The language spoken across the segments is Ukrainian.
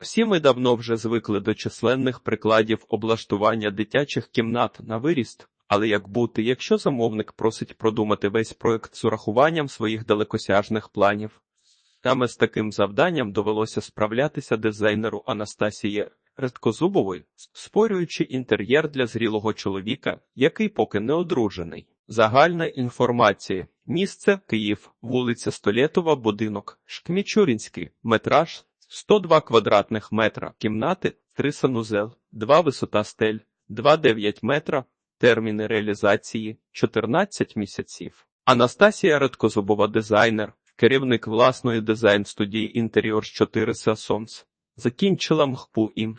Всі ми давно вже звикли до численних прикладів облаштування дитячих кімнат на виріст, але як бути, якщо замовник просить продумати весь проект з урахуванням своїх далекосяжних планів? Саме з таким завданням довелося справлятися дизайнеру Анастасії Редкозубової, створюючи інтер'єр для зрілого чоловіка, який поки не одружений. Загальна інформація. Місце Київ, вулиця Столєтова, будинок, Шкмічурінський, метраж 102 квадратних метра, кімнати 3 санузел, 2 висота стель, 2,9 метра, терміни реалізації 14 місяців. Анастасія Редкозубова, дизайнер, керівник власної дизайн-студії інтер'єр 4 Сасонс. Закінчила МХПУ ІМ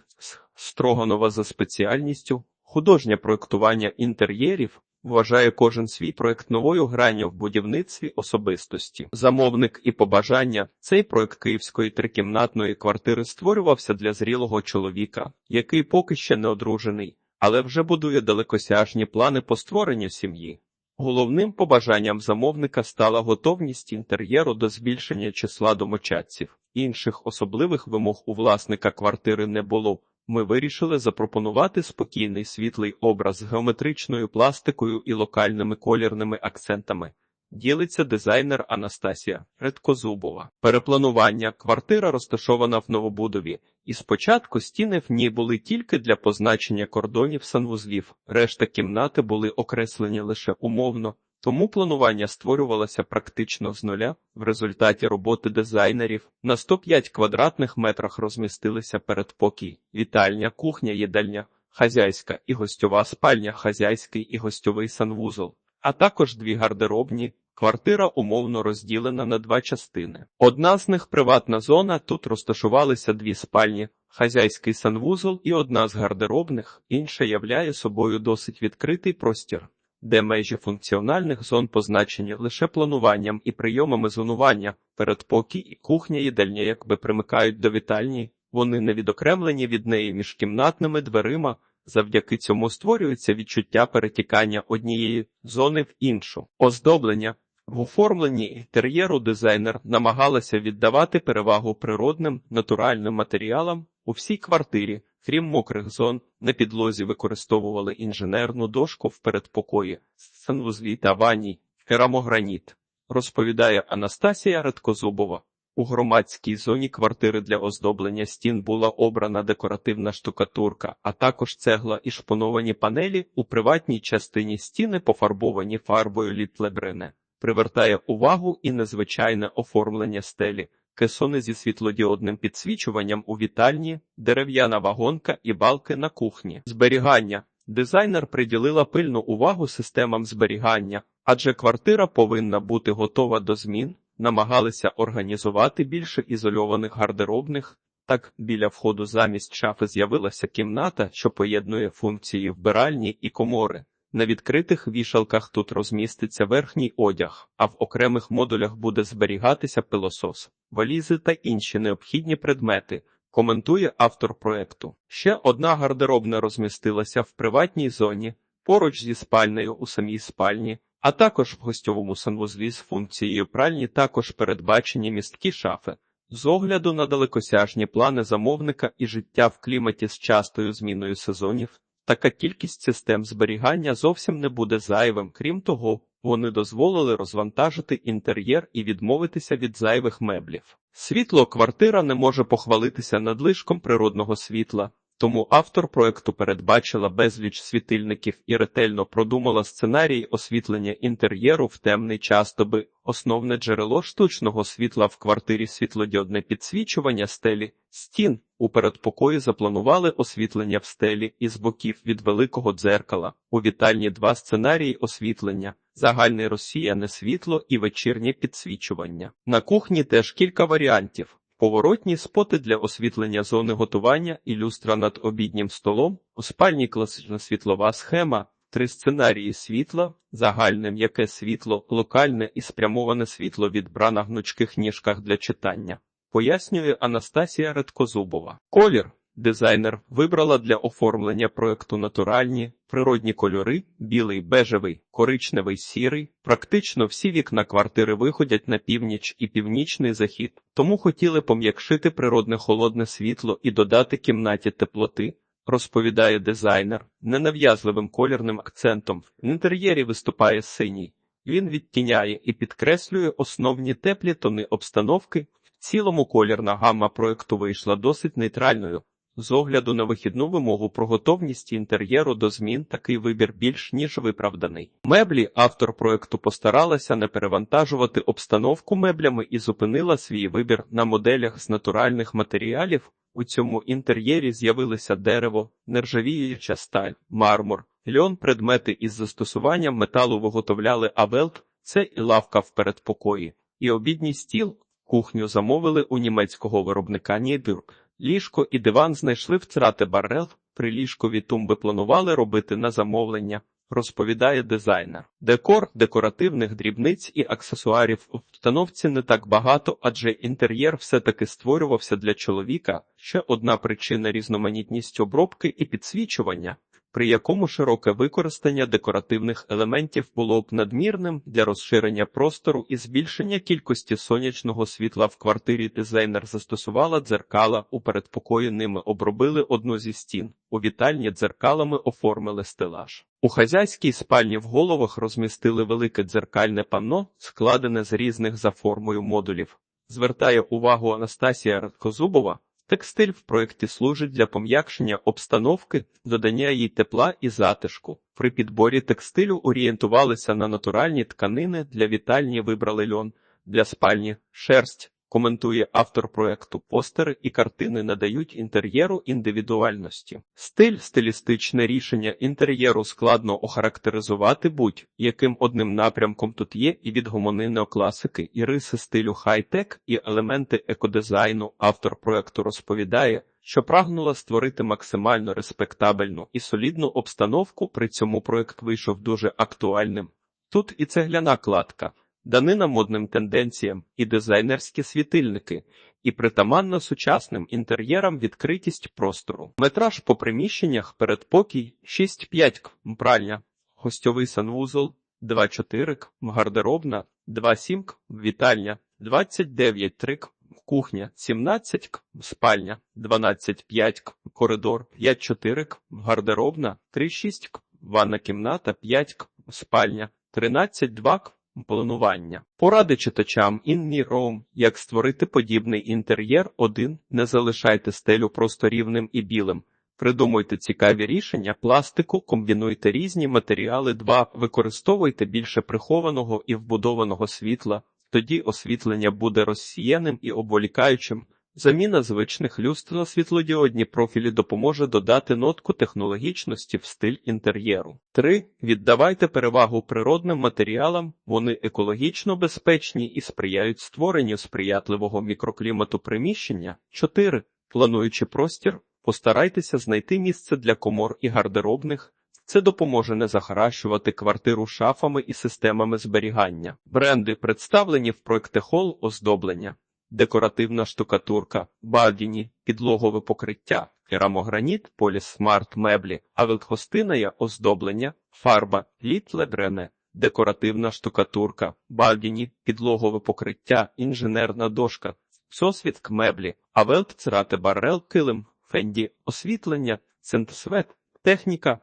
Строганова за спеціальністю художнє проєктування інтер'єрів. Вважає кожен свій проект новою гранню в будівництві особистості. Замовник і побажання. Цей проект київської трикімнатної квартири створювався для зрілого чоловіка, який поки ще не одружений, але вже будує далекосяжні плани по створенню сім'ї. Головним побажанням замовника стала готовність інтер'єру до збільшення числа домочадців. Інших особливих вимог у власника квартири не було. Ми вирішили запропонувати спокійний світлий образ з геометричною пластикою і локальними колірними акцентами. Ділиться дизайнер Анастасія Редкозубова. Перепланування квартира розташована в новобудові, і спочатку стіни в ній були тільки для позначення кордонів санвузлів, решта кімнати були окреслені лише умовно, тому планування створювалося практично з нуля. В результаті роботи дизайнерів на 105 квадратних метрах розмістилися передпокій, вітальня, кухня, їдальня, хазяйська і гостьова спальня, хазяйський і гостьовий санвузол, а також дві гардеробні. Квартира умовно розділена на два частини. Одна з них приватна зона, тут розташувалися дві спальні, хазяйський санвузол і одна з гардеробних, інша являє собою досить відкритий простір де межі функціональних зон позначені лише плануванням і прийомами зонування, передпокій і кухня їдальня якби примикають до вітальні, вони не відокремлені від неї між кімнатними дверима, завдяки цьому створюється відчуття перетікання однієї зони в іншу. Оздоблення в оформленні інтер'єру дизайнер намагалася віддавати перевагу природним натуральним матеріалам у всій квартирі. Крім мокрих зон, на підлозі використовували інженерну дошку в передпокої, санвузлі та ванні, керамограніт, розповідає Анастасія Радкозубова. У громадській зоні квартири для оздоблення стін була обрана декоративна штукатурка, а також цегла і шпоновані панелі у приватній частині стіни пофарбовані фарбою літлебрене. Привертає увагу і незвичайне оформлення стелі кесони зі світлодіодним підсвічуванням у вітальні, дерев'яна вагонка і балки на кухні. Зберігання. Дизайнер приділила пильну увагу системам зберігання, адже квартира повинна бути готова до змін, намагалися організувати більше ізольованих гардеробних. Так, біля входу замість шафи з'явилася кімната, що поєднує функції вбиральні і комори. На відкритих вішалках тут розміститься верхній одяг, а в окремих модулях буде зберігатися пилосос, валізи та інші необхідні предмети. Коментує автор проекту. Ще одна гардеробна розмістилася в приватній зоні, поруч зі спальнею у самій спальні, а також в гостьовому санвузлі з функцією пральні також передбачені місткі шафи. З огляду на далекосяжні плани замовника і життя в кліматі з частою зміною сезонів. Така кількість систем зберігання зовсім не буде зайвим. Крім того, вони дозволили розвантажити інтер'єр і відмовитися від зайвих меблів. Світло квартира не може похвалитися надлишком природного світла, тому автор проекту передбачила безліч світильників і ретельно продумала сценарій освітлення інтер'єру в темний час доби. Основне джерело штучного світла в квартирі світлодіодне підсвічування стелі, стін. У передпокої запланували освітлення в стелі із боків від великого дзеркала. У вітальні два сценарії освітлення, загальне розсіяне світло і вечірнє підсвічування. На кухні теж кілька варіантів. Поворотні споти для освітлення зони готування і люстра над обіднім столом, у спальні класична світлова схема, три сценарії світла, загальне м'яке світло, локальне і спрямоване світло від бра на гнучких ніжках для читання. Пояснює Анастасія Редкозубова. Колір Дизайнер вибрала для оформлення проекту натуральні, природні кольори, білий, бежевий, коричневий, сірий. Практично всі вікна квартири виходять на північ і північний захід, тому хотіли пом'якшити природне холодне світло і додати кімнаті теплоти. Розповідає дизайнер, ненав'язливим колірним акцентом в інтер'єрі виступає синій. Він відтіняє і підкреслює основні теплі тони обстановки. Цілому колірна гамма проекту вийшла досить нейтральною. З огляду на вихідну вимогу про готовність інтер'єру до змін такий вибір більш ніж виправданий. Меблі автор проекту постаралася не перевантажувати обстановку меблями і зупинила свій вибір на моделях з натуральних матеріалів. У цьому інтер'єрі з'явилися дерево, нержавіюча сталь, мармур, льон, предмети із застосуванням металу виготовляли авелт, це і лавка в передпокої, і обідній стіл. Кухню замовили у німецького виробника Нідюр. Ліжко і диван знайшли в црати Баррел, приліжкові тумби планували робити на замовлення, розповідає дизайнер. Декор декоративних дрібниць і аксесуарів у встановці не так багато, адже інтер'єр все-таки створювався для чоловіка. Ще одна причина різноманітність обробки і підсвічування. При якому широке використання декоративних елементів було б надмірним для розширення простору і збільшення кількості сонячного світла в квартирі дизайнер застосувала дзеркала у передпокої ними обробили одну зі стін. У вітальні дзеркалами оформили стелаж. У хазяйській спальні в головах розмістили велике дзеркальне панно, складене з різних за формою модулів. Звертає увагу Анастасія Радкозубова. Текстиль в проєкті служить для пом'якшення обстановки, додання їй тепла і затишку. При підборі текстилю орієнтувалися на натуральні тканини, для вітальні вибрали льон, для спальні шерсть. Коментує автор проекту постери і картини надають інтер'єру індивідуальності. Стиль, стилістичне рішення інтер'єру складно охарактеризувати будь-яким одним напрямком тут є і від неокласики, і риси стилю хай-тек, і елементи екодизайну. Автор проекту розповідає, що прагнула створити максимально респектабельну і солідну обстановку. При цьому проект вийшов дуже актуальним. Тут і цегляна кладка. Данина модним тенденціям і дизайнерські світильники, і притаманно сучасним інтер'єрам відкритість простору. Метраж по приміщеннях передпокій 6-5 к, пральня, гостьовий санвузол 2-4 к, гардеробна 2-7 к, вітальня 29-3 к, кухня 17 к, спальня 12-5 к, коридор 5-4 к, гардеробна 3-6 к, ванна кімната 5 к, спальня 13-2 к, Планування поради читачам InMeRoom, як створити подібний інтер'єр. 1. не залишайте стелю просто рівним і білим. Придумуйте цікаві рішення, пластику, комбінуйте різні матеріали. 2. використовуйте більше прихованого і вбудованого світла. Тоді освітлення буде розсіяним і обволікаючим. Заміна звичних люстр на світлодіодні профілі допоможе додати нотку технологічності в стиль інтер'єру. 3. Віддавайте перевагу природним матеріалам, вони екологічно безпечні і сприяють створенню сприятливого мікроклімату приміщення. 4. Плануючи простір, постарайтеся знайти місце для комор і гардеробних. Це допоможе не захаращувати квартиру шафами і системами зберігання. Бренди представлені в проекти хол оздоблення декоративна штукатурка, бадіні, підлогове покриття, керамограніт, поліс смарт меблі, авелтхостиная оздоблення, фарба, літледрене, декоративна штукатурка, бадіні, підлогове покриття, інженерна дошка, сосвітк меблі, авелт црати барел килим, фенді, освітлення, центсвет, техніка,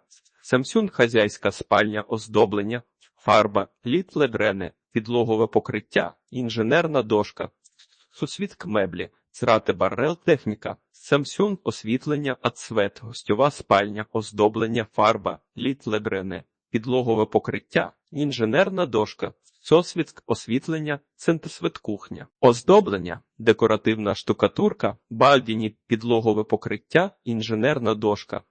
Samsung хазяйська спальня оздоблення, фарба, літледрене, підлогове покриття, інженерна дошка, Сусвітк меблі, црати барел техніка, Samsung освітлення, ацвет, гостьова спальня, оздоблення, фарба, літ ледрене, підлогове покриття, інженерна дошка, сосвітк освітлення, центосвет кухня, оздоблення, декоративна штукатурка, бальдіні, підлогове покриття, інженерна дошка,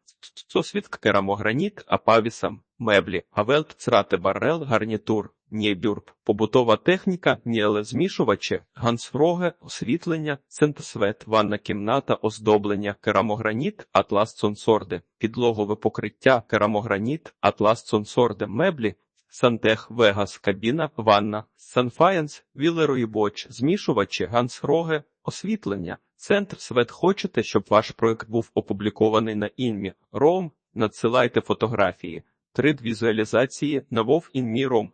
сосвітк керамограніт, апавісам, меблі, гавелт, црати барел, гарнітур. Нєбюрб, побутова техніка, ні змішувачі, гансфроге, освітлення, центосвет, ванна кімната, оздоблення, керамограніт, атлас цонсорде, підлогове покриття, керамограніт, атлас цонсорде, меблі, сантех, вегас, кабіна, ванна, санфаєнс, вілероїбоч, змішувачі, гансфроге, Освітлення. Центр Свет хочете, щоб ваш проект був опублікований на інмі. Ром. Надсилайте фотографії. 3 візуалізації на Вов інмі Ром.